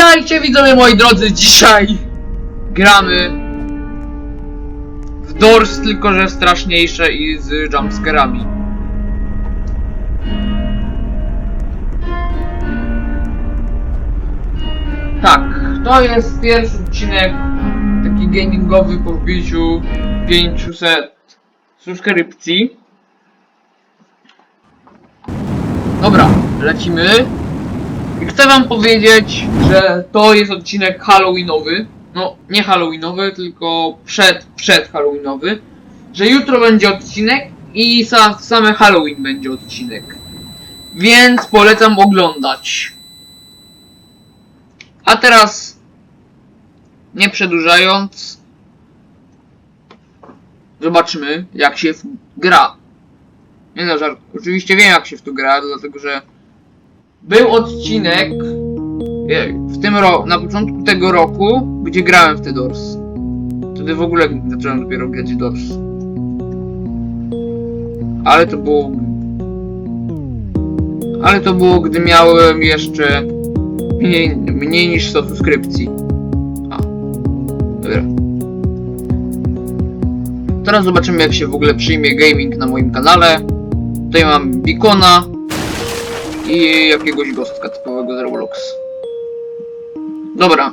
Witajcie widzowie moi drodzy, dzisiaj gramy w Doors, tylko że straszniejsze i z jumpscarami. Tak, to jest pierwszy odcinek taki gamingowy po wbiciu 500 subskrypcji. Dobra, lecimy. I chcę wam powiedzieć, że to jest odcinek Halloweenowy. No, nie Halloweenowy, tylko przed, przed Halloweenowy. Że jutro będzie odcinek i sa, same Halloween będzie odcinek. Więc polecam oglądać. A teraz, nie przedłużając, zobaczymy jak się gra. Nie no, żart. Oczywiście wiem jak się w to gra, dlatego że był odcinek nie, w tym roku, na początku tego roku, gdzie grałem w te Doors. Wtedy w ogóle zacząłem dopiero grać w Doors. Ale to było... Ale to było, gdy miałem jeszcze mniej, mniej niż 100 subskrypcji. A. Dobra. Teraz zobaczymy jak się w ogóle przyjmie gaming na moim kanale. Tutaj mam Bikona, i jakiegoś gostka typowego z Roblox. Dobra.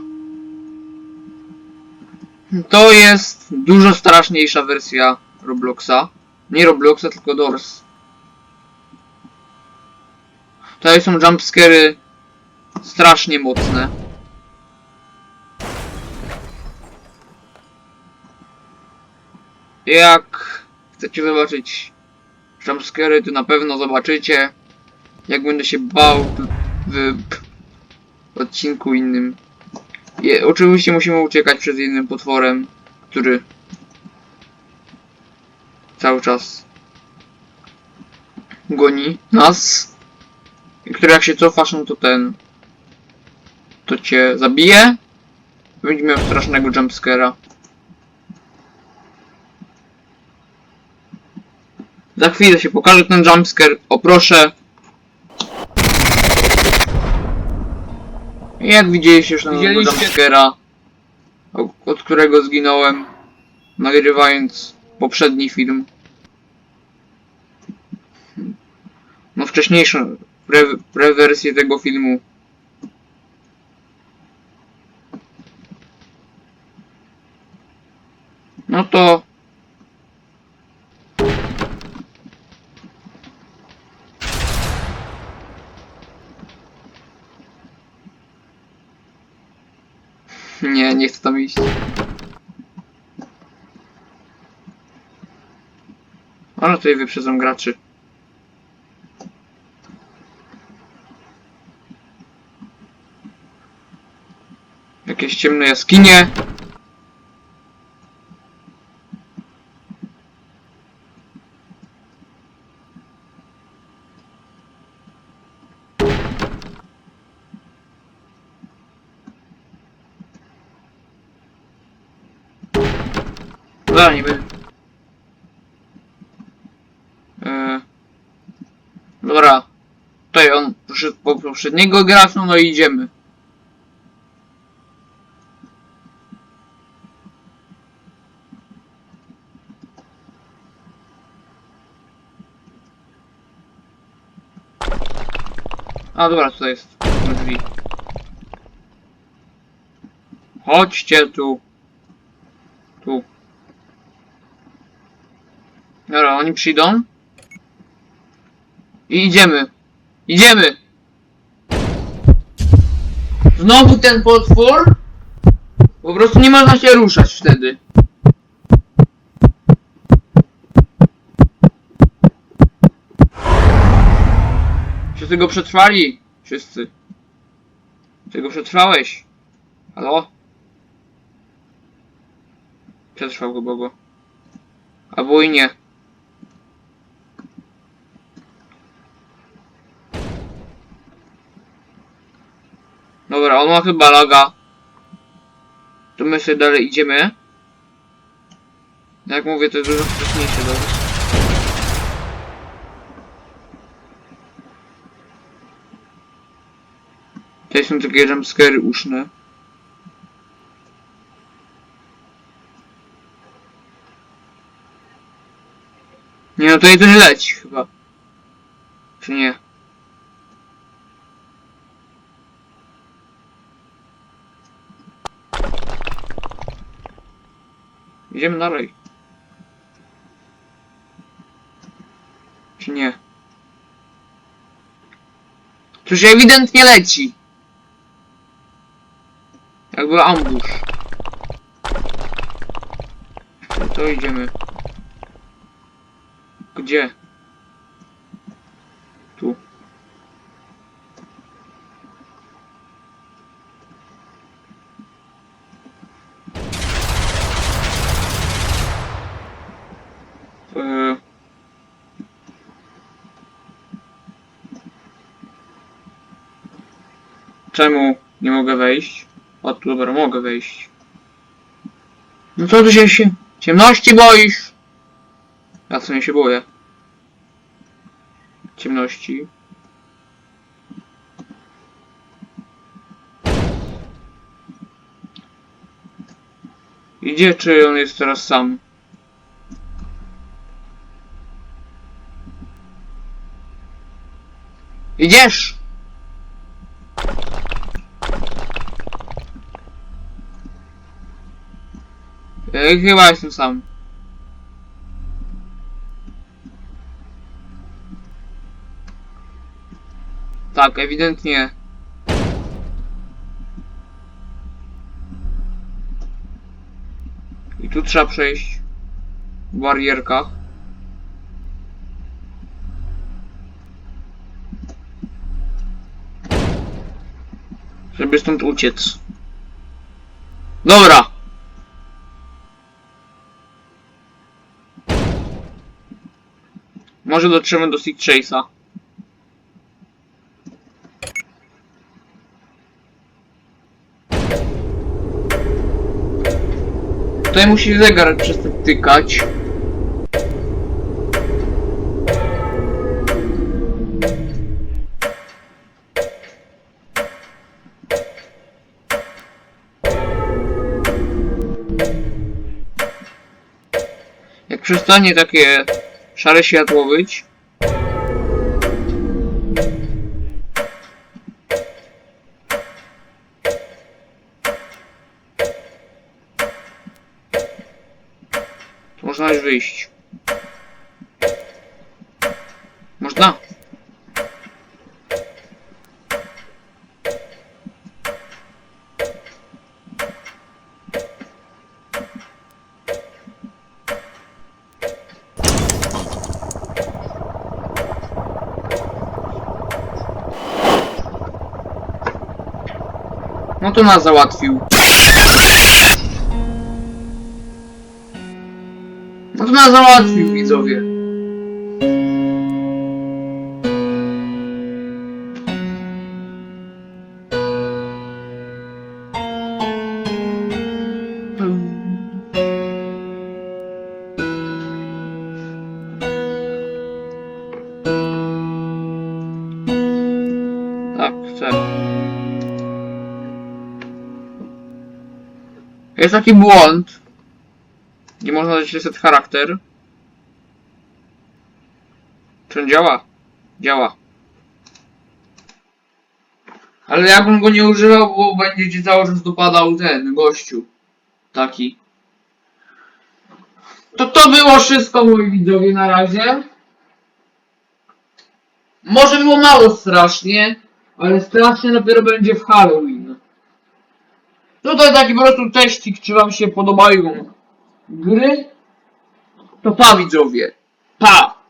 To jest dużo straszniejsza wersja Robloxa. Nie Robloxa, tylko Doors. Tutaj są jumpscary strasznie mocne. Jak chcecie zobaczyć jumpscary, to na pewno zobaczycie jak będę się bał w, w odcinku innym. Je, oczywiście musimy uciekać przed innym potworem, który cały czas goni nas. Który jak się cofasz, no to ten to cię zabije. Będzie miał strasznego jumpscare'a. Za chwilę się pokaże ten jumpscare. O proszę. Jak widzieliście już na Widzieliście- jumpscare'a, o- od którego zginąłem, nagrywając poprzedni film. No wcześniejszą pre, prewersję tego filmu. No to... Nie, nie chcę tam iść. Ale tutaj wyprzedzam graczy. Jakieś ciemne jaskinie. Dobra, niby. Eee, dobra. Tutaj on po poprzedniego gracza, no i idziemy. A dobra, tutaj jest drzwi. Chodźcie. Tu. Dobra, oni przyjdą. I idziemy. Idziemy! Znowu ten potwór? Po prostu nie można się ruszać wtedy. Czy tego przetrwali? Wszyscy. Tego przetrwałeś? Halo? Przetrwał go Bogo. Albo i nie. Dobra, on ma chyba laga. To my sobie dalej idziemy. Jak mówię, to jest dużo wcześniejsze dobra. Tutaj są takie jumpscary uszne. Nie no, to nie leci chyba. Czy nie? Idziemy dalej. Czy nie? Coś ewidentnie leci. Jakby ambush. To, idziemy. Gdzie? Tu. Eee. Czemu nie mogę wejść? O, tu dobra, mogę wejść. No co tu się, się ciemności boisz? Ja co nie się boję. Ciemności. Idzie, czy on jest teraz sam? Idziesz! Chyba jestem sam. Tak, ewidentnie. I tu trzeba przejść w barierkach. Żeby stąd uciec. Dobra. Może dotrzemy do Seek Chase'a. Tutaj musi zegar przestać tykać. Jak przestanie takie szare światło być, można już wyjść. Można? No to nas załatwił. No to nas załatwił, widzowie. Jest taki błąd. Nie można dać reset charakter. Czy on działa? Działa. Ale ja bym go nie używał, bo będzie ci cały czas dopadał ten gościu. Taki. To to było wszystko moi widzowie na razie. Może było mało strasznie, ale strasznie dopiero będzie w Halloween. Tutaj taki po prostu teścik, czy wam się podobają gry. To pa widzowie. Pa!